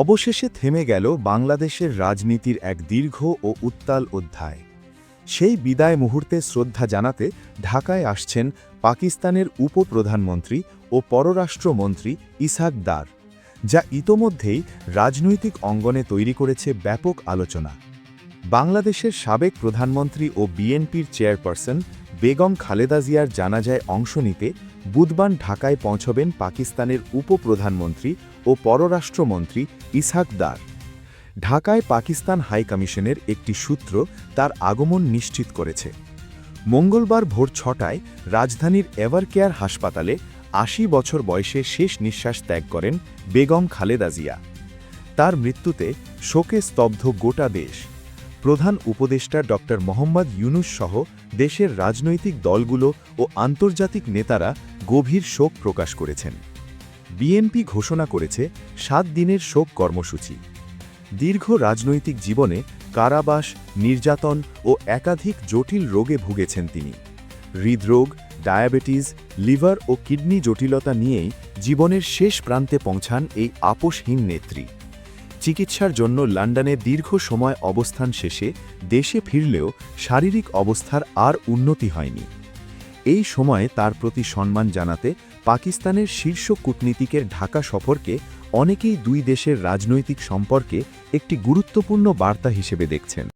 অবশেষে থেমে গেল বাংলাদেশের রাজনীতির এক দীর্ঘ ও উত্তাল অধ্যায়। সেই বিদায় মুহূর্তে শ্রদ্ধা জানাতে ঢাকায় আসছেন পাকিস্তানের উপপ্রধানমন্ত্রী ও পররাষ্ট্রমন্ত্রী ইসাক দার, যা ইতোমধ্যেই রাজনৈতিক অঙ্গনে তৈরি করেছে ব্যাপক আলোচনা। বাংলাদেশের সাবেক প্রধানমন্ত্রী ও বিএনপির চেয়ারপারসন বেগম খালেদা জিয়ার জানাজায় অংশ নিতে বুধবার ঢাকায় পৌঁছবেন পাকিস্তানের উপপ্রধানমন্ত্রী ও পররাষ্ট্রমন্ত্রী ইসহাক দার। ঢাকায় পাকিস্তান হাই কমিশনের একটি সূত্র তার আগমন নিশ্চিত করেছে। মঙ্গলবার ভোর ছটায় রাজধানীর এভারকেয়ার হাসপাতালে আশি বছর বয়সে শেষ নিঃশ্বাস ত্যাগ করেন বেগম খালেদা জিয়া। তার মৃত্যুতে শোকে স্তব্ধ গোটা দেশ। প্রধান উপদেষ্টা ড মোহাম্মদ ইউনুস সহ দেশের রাজনৈতিক দলগুলো ও আন্তর্জাতিক নেতারা গভীর শোক প্রকাশ করেছেন। বিএনপি ঘোষণা করেছে সাত দিনের শোক কর্মসূচি। দীর্ঘ রাজনৈতিক জীবনে কারাবাস, নির্যাতন ও একাধিক জটিল রোগে ভুগেছেন তিনি। হৃদরোগ, ডায়াবেটিস, লিভার ও কিডনি জটিলতা নিয়েই জীবনের শেষ প্রান্তে পৌঁছান এই আপোষহীন নেত্রী। চিকিৎসার জন্য লন্ডনে দীর্ঘ সময় অবস্থান শেষে দেশে ফিরলেও শারীরিক অবস্থার আর উন্নতি হয়নি। এই সময়ে তার প্রতি সম্মান জানাতে পাকিস্তানের শীর্ষ কূটনীতিকের ঢাকা সফরকে অনেকেই দুই দেশের রাজনৈতিক সম্পর্কে একটি গুরুত্বপূর্ণ বার্তা হিসেবে দেখছেন।